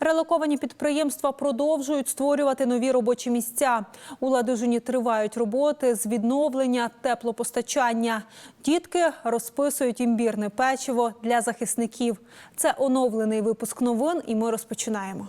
Релоковані підприємства продовжують створювати нові робочі місця. У Ладижині тривають роботи з відновлення теплопостачання. Дітки розписують імбірне печиво для захисників. Це оновлений випуск новин, і ми розпочинаємо.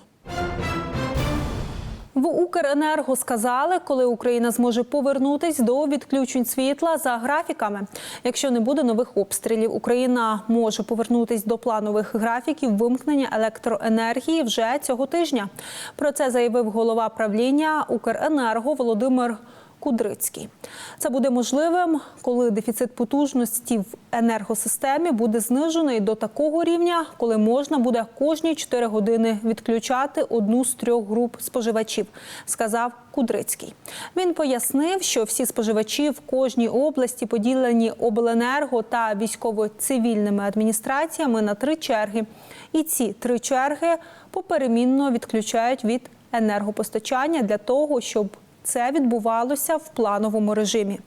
В Укренерго сказали, коли Україна зможе повернутись до відключень світла за графіками. Якщо не буде нових обстрілів, Україна може повернутись до планових графіків вимкнення електроенергії вже цього тижня. Про це заявив голова правління Укренерго Володимир. Кудрицький. Це буде можливим, коли дефіцит потужності в енергосистемі буде знижений до такого рівня, коли можна буде кожні 4 години відключати одну з трьох груп споживачів, сказав Кудрицький. Він пояснив, що всі споживачі в кожній області поділені обленерго та військово-цивільними адміністраціями на три черги. І ці три черги поперемінно відключають від енергопостачання для того, щоб це відбувалося в плановому режимі.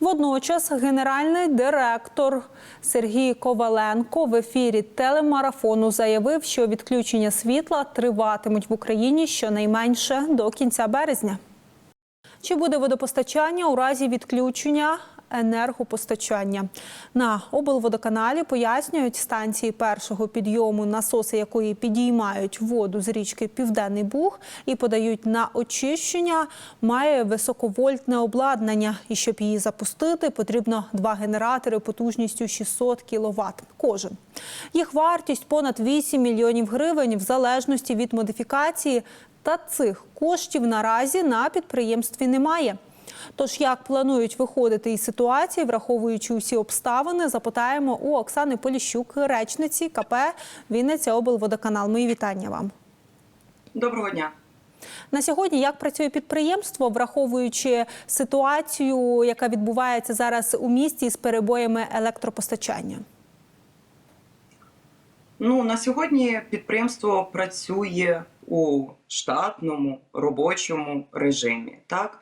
Водночас генеральний директор Сергій Коваленко в ефірі телемарафону заявив, що відключення світла триватимуть в Україні щонайменше до кінця березня. Чи буде водопостачання у разі відключення енергопостачання? На облводоканалі пояснюють станції першого підйому, насоси якої підіймають воду з річки Південний Буг і подають на очищення, має високовольтне обладнання. І щоб її запустити, потрібно два генератори потужністю 600 кВт кожен. Їх вартість понад 8 мільйонів гривень в залежності від модифікації. Та цих коштів наразі на підприємстві немає. Тож як планують виходити із ситуації, враховуючи усі обставини, запитаємо у Оксани Поліщук, речниці КП Вінниця облводоканал. Мої вітання вам. Доброго дня. На сьогодні як працює підприємство, враховуючи ситуацію, яка відбувається зараз у місті з перебоями електропостачання? Ну на сьогодні підприємство працює у штатному робочому режимі. Так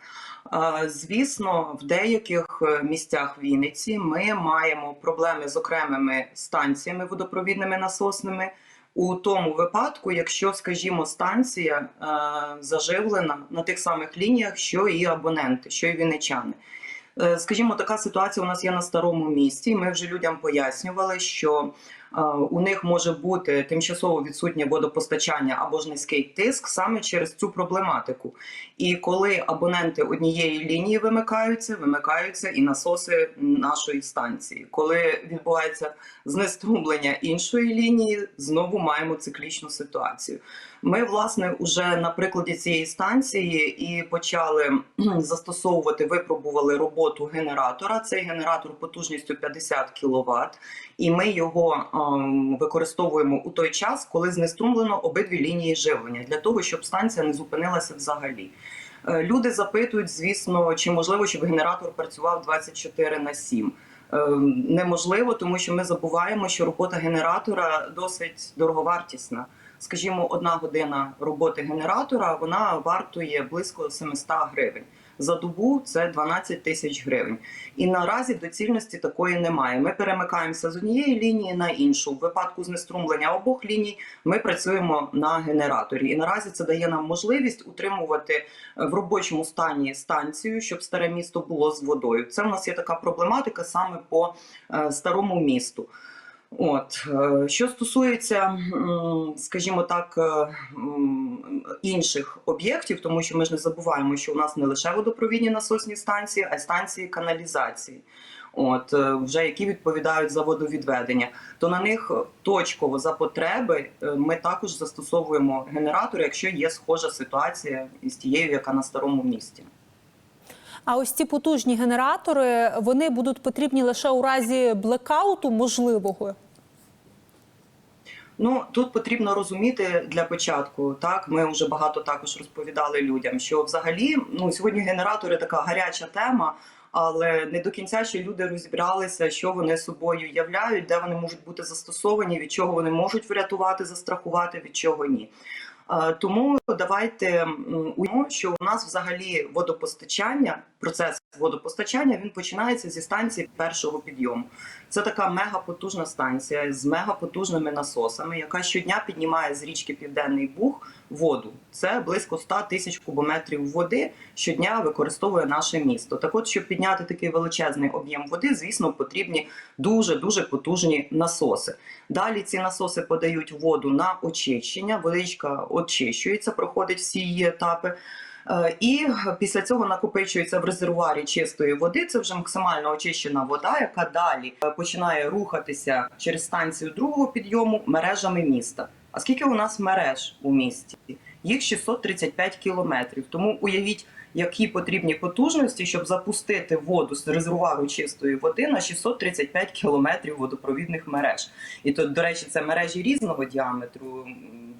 звісно, в деяких е, місцях Вінниці ми маємо проблеми з окремими станціями водопровідними насосними. У тому випадку, якщо, скажімо, станція е, заживлена на тих самих лініях, що і абоненти, що і вінничани. Е, Скажімо, така ситуація у нас є на старому місті. Ми вже людям пояснювали, що у них може бути тимчасово відсутнє водопостачання або ж низький тиск саме через цю проблематику. І коли абоненти однієї лінії вимикаються, вимикаються і насоси нашої станції. Коли відбувається знеструмлення іншої лінії, знову маємо циклічну ситуацію. Ми, власне, уже на прикладі цієї станції і почали застосовувати, випробували роботу генератора. Цей генератор потужністю 50 кВт, і ми його ем, використовуємо у той час, коли знеструмлено обидві лінії живлення, для того, щоб станція не зупинилася взагалі. Е, Люди запитують, звісно, чи можливо, щоб генератор працював 24 на 7. Е, Неможливо, тому що ми забуваємо, що робота генератора досить дороговартісна. Скажімо, одна година роботи генератора вона вартує близько 700 гривень. За добу це 12 тисяч гривень. І наразі доцільності такої немає. Ми перемикаємося з однієї лінії на іншу. В випадку знеструмлення обох ліній ми працюємо на генераторі. І наразі це дає нам можливість утримувати е, в робочому стані станцію, щоб старе місто було з водою. Це в нас є така проблематика саме по е, старому місту. От е, що стосується, скажімо так, е, інших об'єктів, тому що ми ж не забуваємо, що у нас не лише водопровідні насосні станції, а й станції каналізації. От е, вже які відповідають за водовідведення, то на них точково за потреби ми також застосовуємо генератори, якщо є схожа ситуація із тією, яка на старому місті. А ось ці потужні генератори вони будуть потрібні лише у разі блекауту можливого. Ну тут потрібно розуміти для початку. Так, ми вже багато також розповідали людям, що взагалі ну сьогодні генератори така гаряча тема, але не до кінця ще люди розібралися, що вони собою являють, де вони можуть бути застосовані, від чого вони можуть врятувати, застрахувати, від чого ні. Е, Тому давайте уявимо, що у нас взагалі водопостачання, процес водопостачання він починається зі станції першого підйому. Це така мегапотужна станція з мегапотужними насосами, яка щодня піднімає з річки Південний Буг воду. Це близько 100 тисяч кубометрів води щодня використовує наше місто. Так от, щоб підняти такий величезний об'єм води, звісно, потрібні дуже дуже потужні насоси. Далі ці насоси подають воду на очищення. Водичка очищується, проходить всі її етапи. Е, І після цього накопичується в резервуарі чистої води. Це вже максимально очищена вода, яка далі е, починає рухатися через станцію другого підйому мережами міста. А скільки у нас мереж у місті? Їх 635 кілометрів. Тому уявіть, які потрібні потужності, щоб запустити воду з резервуару чистої води на 635 кілометрів водопровідних мереж. І то, до речі, це мережі різного діаметру,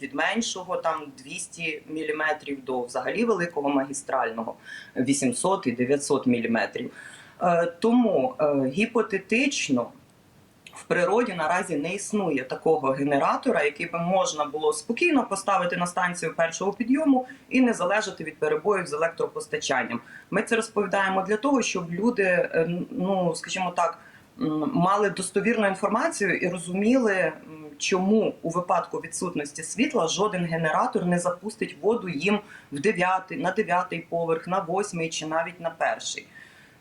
від меншого там 200 мм до взагалі великого магістрального 800 і 900 мм. Е, Тому е, гіпотетично в природі наразі не існує такого генератора, який би можна було спокійно поставити на станцію першого підйому і не залежати від перебоїв з електропостачанням. Ми це розповідаємо для того, щоб люди, е, ну скажімо так, мали достовірну інформацію і розуміли, чому у випадку відсутності світла жоден генератор не запустить воду їм в дев'ятий, на дев'ятий поверх, на восьмий чи навіть на перший.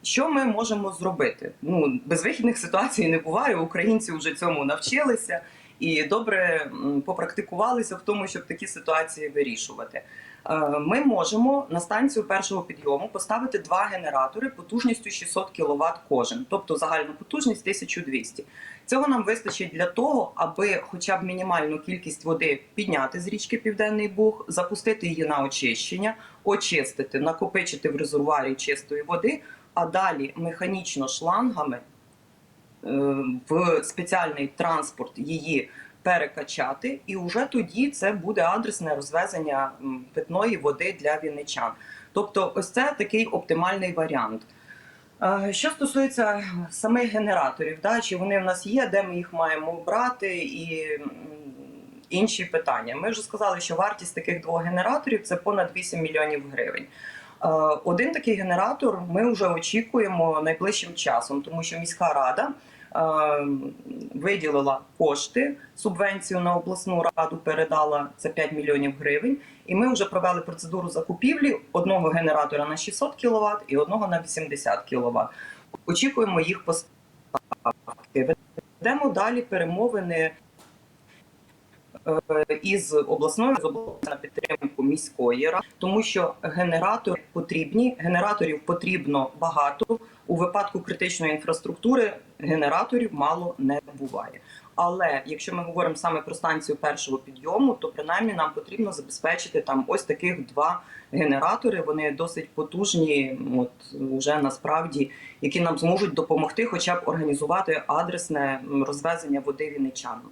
Що ми можемо зробити? Ну безвихідних ситуацій не буває. Українці вже цьому навчилися і добре попрактикувалися в тому, щоб такі ситуації вирішувати. Е, Ми можемо на станцію першого підйому поставити два генератори потужністю 600 кВт кожен, тобто загальна потужність 1200. Цього нам вистачить для того, аби хоча б мінімальну кількість води підняти з річки Південний Буг, запустити її на очищення, очистити, накопичити в резервуарі чистої води, а далі механічно шлангами е, в спеціальний транспорт її перекачати, і вже тоді це буде адресне розвезення питної води для вінничан. Тобто, ось це такий оптимальний варіант. Е, Що стосується самих генераторів, да, чи вони в нас є, де ми їх маємо брати, і інші питання. Ми вже сказали, що вартість таких двох генераторів це понад 8 мільйонів гривень. Е, Один такий генератор ми вже очікуємо найближчим часом, тому що міська рада е, виділила кошти, субвенцію на обласну раду передала це 5 мільйонів гривень. І ми вже провели процедуру закупівлі одного генератора на 600 кВт і одного на 80 кВт. Очікуємо їх поставки. Ведемо далі перемовини із обласною з на підтримку міської ради, тому що генератори потрібні. Генераторів потрібно багато. У випадку критичної інфраструктури генераторів мало не буває. Але якщо ми говоримо саме про станцію першого підйому, то принаймні нам потрібно забезпечити там ось таких два генератори. Вони досить потужні, от уже насправді, які нам зможуть допомогти, хоча б організувати адресне розвезення води вінничанам.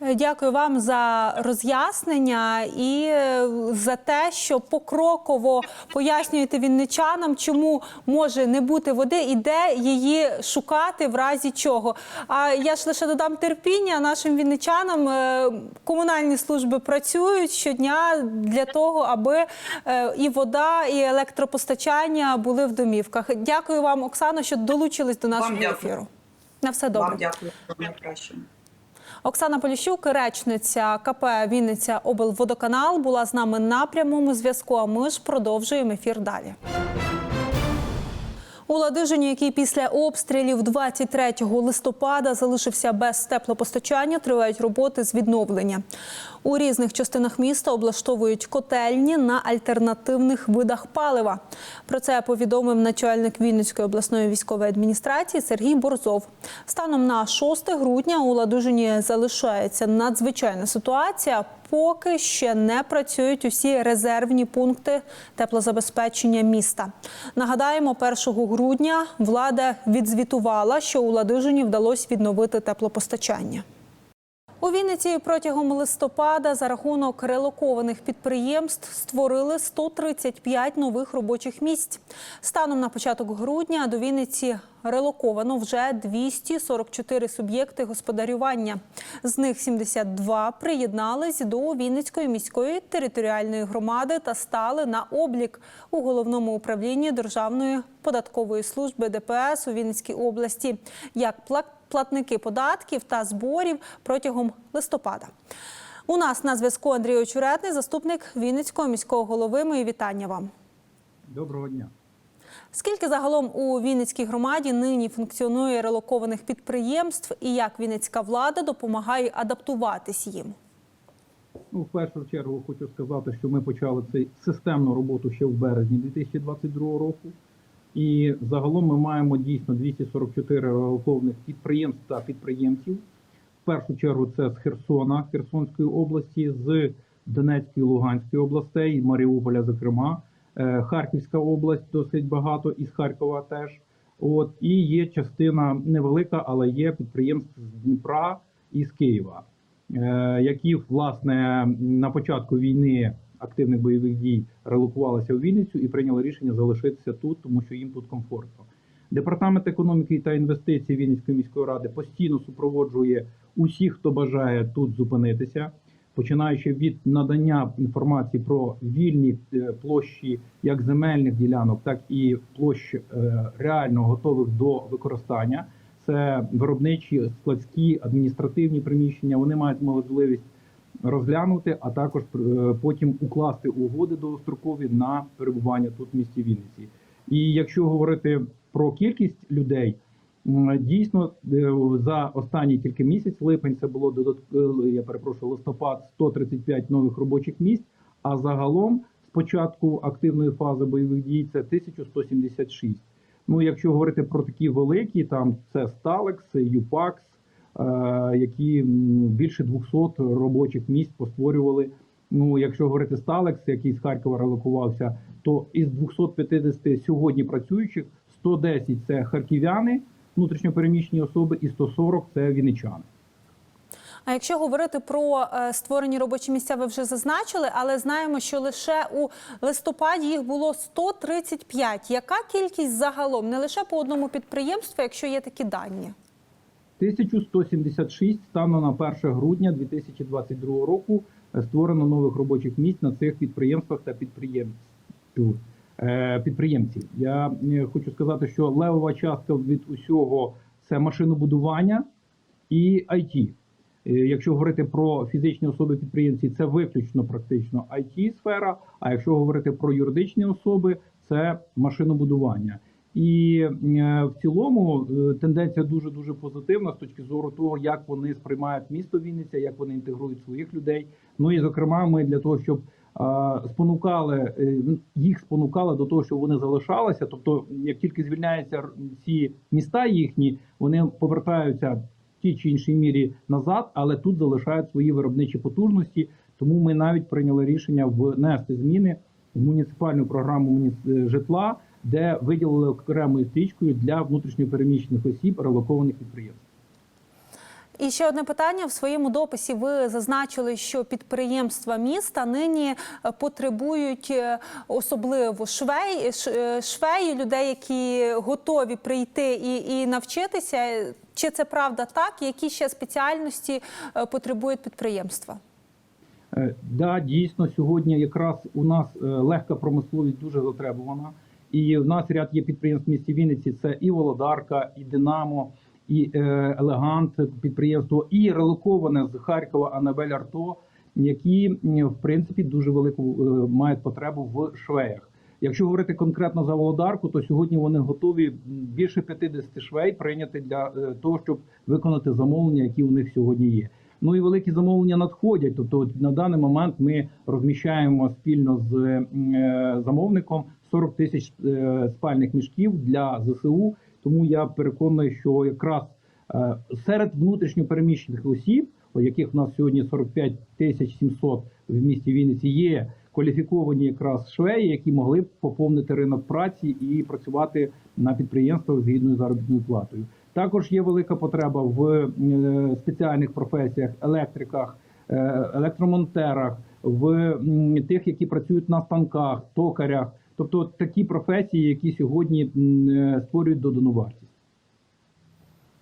Дякую вам за роз'яснення і е, за те, що покроково пояснюєте вінничанам, чому може не бути води і де її шукати в разі чого. А я ж лише додам терпіння нашим вінничанам. Е, Комунальні служби працюють щодня для того, аби е, і вода, і електропостачання були в домівках. Дякую вам, Оксано, що долучились до нашого ефіру. На все добре. Вам дякую. Оксана Поліщук, речниця КП Вінниця облводоканал, була з нами на прямому зв'язку. А ми ж продовжуємо ефір далі. У Ладижині, який після обстрілів 23 листопада залишився без теплопостачання, тривають роботи з відновлення. У різних частинах міста облаштовують котельні на альтернативних видах палива. Про це повідомив начальник Вінницької обласної військової адміністрації Сергій Борзов. Станом на 6 грудня у Ладижині залишається надзвичайна ситуація. Поки ще не працюють усі резервні пункти теплозабезпечення міста. Нагадаємо, 1 грудня влада відзвітувала, що у Ладижині вдалося відновити теплопостачання. У Вінниці протягом листопада за рахунок релокованих підприємств створили 135 нових робочих місць. Станом на початок грудня до Вінниці релоковано вже 244 суб'єкти господарювання. З них 72 приєднались до Вінницької міської територіальної громади та стали на облік у головному управлінні Державної податкової служби ДПС у Вінницькій області як пла- платники податків та зборів протягом листопада. У нас на зв'язку Андрій Очуретний, заступник Вінницького міського голови. Мої вітання вам. Доброго дня. Скільки загалом у Вінницькій громаді нині функціонує релокованих підприємств і як Вінницька влада допомагає адаптуватись їм? Ну, в першу чергу хочу сказати, що ми почали цю системну роботу ще в березні 2022 року. І загалом ми маємо дійсно 244 релокованих підприємств та підприємців. В першу чергу це з Херсона, Херсонської області, з Донецької, Луганської областей, Маріуполя, зокрема, Харківська область досить багато, із Харкова теж. От і є частина невелика, але є підприємств з Дніпра і з Києва, е, які власне на початку війни активних бойових дій релокувалися в Вінницю і прийняли рішення залишитися тут, тому що їм тут комфортно. Департамент економіки та інвестицій Вінницької міської ради постійно супроводжує усіх, хто бажає тут зупинитися, починаючи від надання інформації про вільні е, площі як земельних ділянок, так і площ е, реально готових до використання. Це виробничі, складські, адміністративні приміщення. Вони мають можливість розглянути, а також е, потім укласти угоди довгострокові на перебування тут в місті Вінниці. І якщо говорити про кількість людей, дійсно е, за останній тільки місяць, липень, це було додатково, я перепрошую, листопад 135 нових робочих місць. А загалом з початку активної фази бойових дій це 1176. Ну, якщо говорити про такі великі, там це Сталекс, ЮПАКС, е, які більше 200 робочих місць постворювали. Ну, якщо говорити Сталекс, який з Харкова релокувався, то із 250 сьогодні працюючих 110 – це харків'яни, внутрішньопереміщені особи, і 140 – це вінничани. А якщо говорити про е, створені робочі місця, ви вже зазначили, але знаємо, що лише у листопаді їх було 135. Яка кількість загалом не лише по одному підприємству, якщо є такі дані? 1176 станом на 1 грудня 2022 року е, створено нових робочих місць на цих підприємствах та підприємців. Е, підприємців. Я е, хочу сказати, що левова частка від усього це машинобудування і IT. Е, Якщо говорити про фізичні особи підприємці, це виключно практично it сфера. А якщо говорити про юридичні особи, це машинобудування. І в цілому тенденція дуже дуже позитивна з точки зору того, як вони сприймають місто Вінниця, як вони інтегрують своїх людей. Ну і зокрема, ми для того, щоб спонукали е, їх спонукали до того, щоб вони залишалися. Тобто, як тільки звільняються ці міста їхні, вони повертаються в тій чи іншій мірі назад, але тут залишають свої виробничі потужності. Тому ми навіть прийняли рішення внести зміни в муніципальну програму муніц- житла, де виділили окремою стрічкою для внутрішньопереміщених осіб релокованих підприємств. І ще одне питання в своєму дописі. Ви зазначили, що підприємства міста нині е, потребують е, особливо швей, е, швеї, людей, які готові прийти і, і навчитися. Чи це правда так? Які ще спеціальності потребують підприємства? Да, дійсно, сьогодні якраз у нас легка промисловість дуже затребувана. І в нас ряд є підприємств в місті Вінниці. Це і Володарка, і Динамо, і е, Елегант підприємство, і релоковане з Харкова Анабель Арто, які в принципі дуже велику е, мають потребу в швеях. Якщо говорити конкретно за Володарку, то сьогодні вони готові більше 50 швей прийняти для е, того, щоб виконати замовлення, які у них сьогодні є. Ну і великі замовлення надходять. Тобто, на даний момент ми розміщаємо спільно з замовником 40 тисяч спальних мішків для ЗСУ. Тому я переконаний, що якраз е, серед внутрішньопереміщених осіб, яких у нас сьогодні 45 тисяч 700 в місті Вінниці, є кваліфіковані якраз швеї, які могли б поповнити ринок праці і працювати на підприємствах з заробітною платою. Також є велика потреба в е, спеціальних професіях, електриках, е, електромонтерах, в тих, які працюють на станках, токарях, Тобто такі професії, які сьогодні е, створюють додану вартість.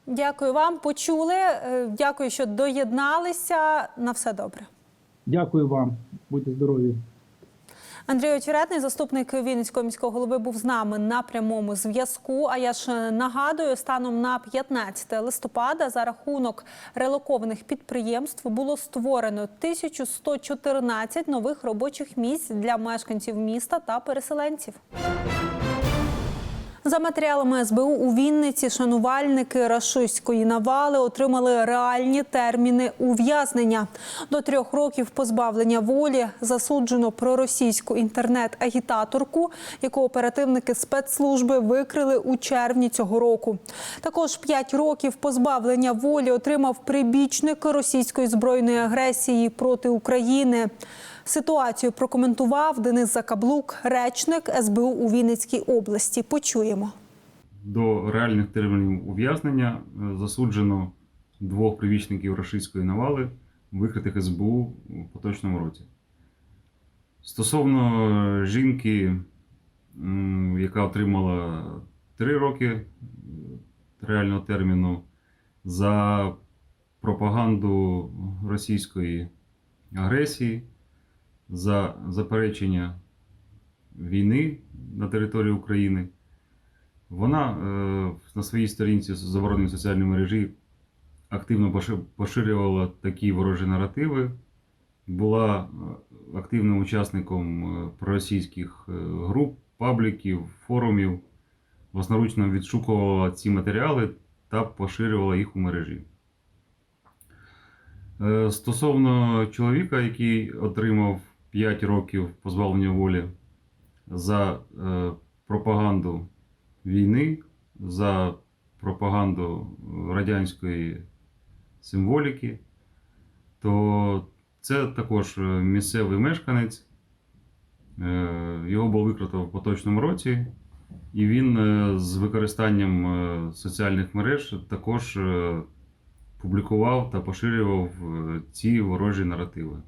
Дякую вам. Почули. Е, дякую, що доєдналися. На все добре. Дякую вам. Будьте здорові. Андрій Очеретний, заступник Вінницького міського голови, був з нами на прямому зв'язку. А я ж нагадую, станом на 15 листопада за рахунок релокованих підприємств було створено 1114 нових робочих місць для мешканців міста та переселенців. За матеріалами СБУ у Вінниці шанувальники рашистської навали отримали реальні терміни ув'язнення. До трьох років позбавлення волі засуджено проросійську інтернет-агітаторку, яку оперативники спецслужби викрили у червні цього року. Також п'ять років позбавлення волі отримав прибічник російської збройної агресії проти України. Ситуацію прокоментував Денис Закаблук, речник СБУ у Вінницькій області. Почуємо. До реальних термінів ув'язнення е, засуджено двох привічників рашистської навали, викритих СБУ у поточному році. Стосовно е, жінки, яка отримала три роки е, реального терміну за пропаганду російської агресії, за заперечення війни на території України. Вона е, на своїй сторінці з забороненій соціальній мережі активно поширювала такі ворожі наративи, була е, активним учасником е, проросійських груп, пабліків, форумів, власноручно відшукувала ці матеріали та поширювала їх у мережі. Стосовно чоловіка, який отримав 5 років позбавлення волі за е, пропаганду війни, за пропаганду радянської символіки, то це також е, місцевий мешканець. Е, Його було викрито в поточному році, і він е, з використанням е, соціальних мереж також е, публікував та поширював е, ці ворожі наративи.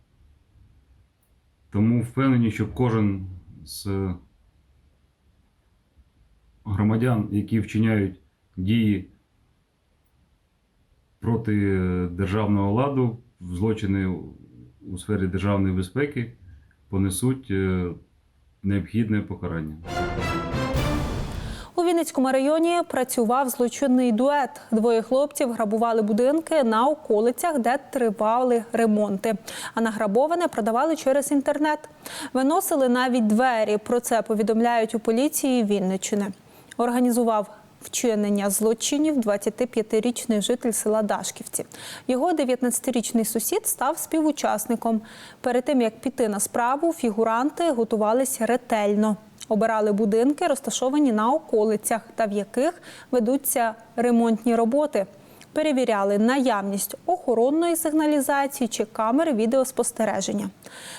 Тому впевнені, що кожен з громадян, які вчиняють дії проти державного ладу, злочини у сфері державної безпеки, понесуть е, необхідне покарання. Вінницькому районі працював злочинний дует. Двоє хлопців грабували будинки на околицях, де тривали ремонти. А награбоване продавали через інтернет. Виносили навіть двері. Про це повідомляють у поліції Вінниччини. Організував вчинення злочинів 25-річний житель села Дашківці. Його 19-річний сусід став співучасником. Перед тим як піти на справу, фігуранти готувалися ретельно. Обирали будинки, розташовані на околицях, та в яких ведуться ремонтні роботи. Перевіряли наявність охоронної сигналізації чи камери відеоспостереження.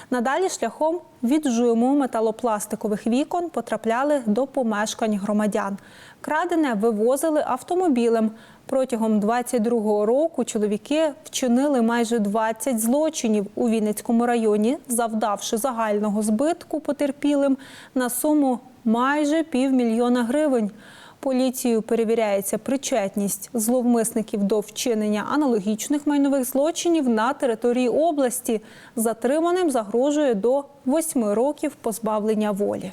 Надалі шляхом віджиму металопластикових вікон потрапляли до помешкань громадян. Крадене вивозили автомобілем. Протягом 22-го року чоловіки вчинили майже 20 злочинів у Вінницькому районі, завдавши загального збитку потерпілим на суму майже півмільйона гривень. Поліцією перевіряється причетність зловмисників до вчинення аналогічних майнових злочинів на території області. Затриманим загрожує до 8 років позбавлення волі.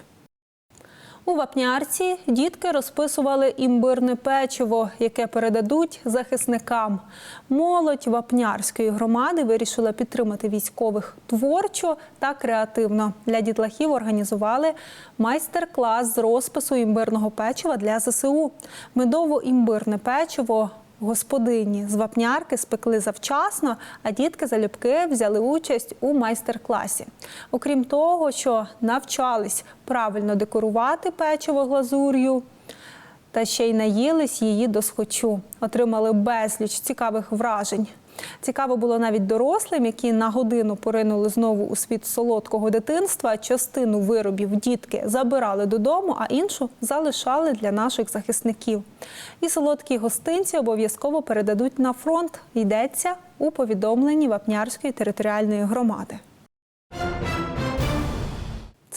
У Вапнярці дітки розписували імбирне печиво, яке передадуть захисникам. Молодь Вапнярської громади вирішила підтримати військових творчо та креативно. Для дітлахів організували майстер-клас з розпису імбирного печива для ЗСУ. Медово-імбирне печиво Господині з вапнярки спекли завчасно, а дітки залюбки взяли участь у майстер-класі. Окрім того, що навчались правильно декорувати печиво глазур'ю, та ще й наїлись її до схочу. Отримали безліч цікавих вражень. Цікаво було навіть дорослим, які на годину поринули знову у світ солодкого дитинства. Частину виробів дітки забирали додому, а іншу залишали для наших захисників. І солодкі гостинці обов'язково передадуть на фронт. Йдеться у повідомленні Вапнярської територіальної громади.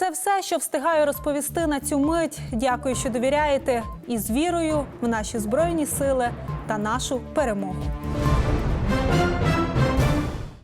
Це все, що встигаю розповісти на цю мить. Дякую, що довіряєте і з вірою в наші збройні сили та нашу перемогу. Thank you.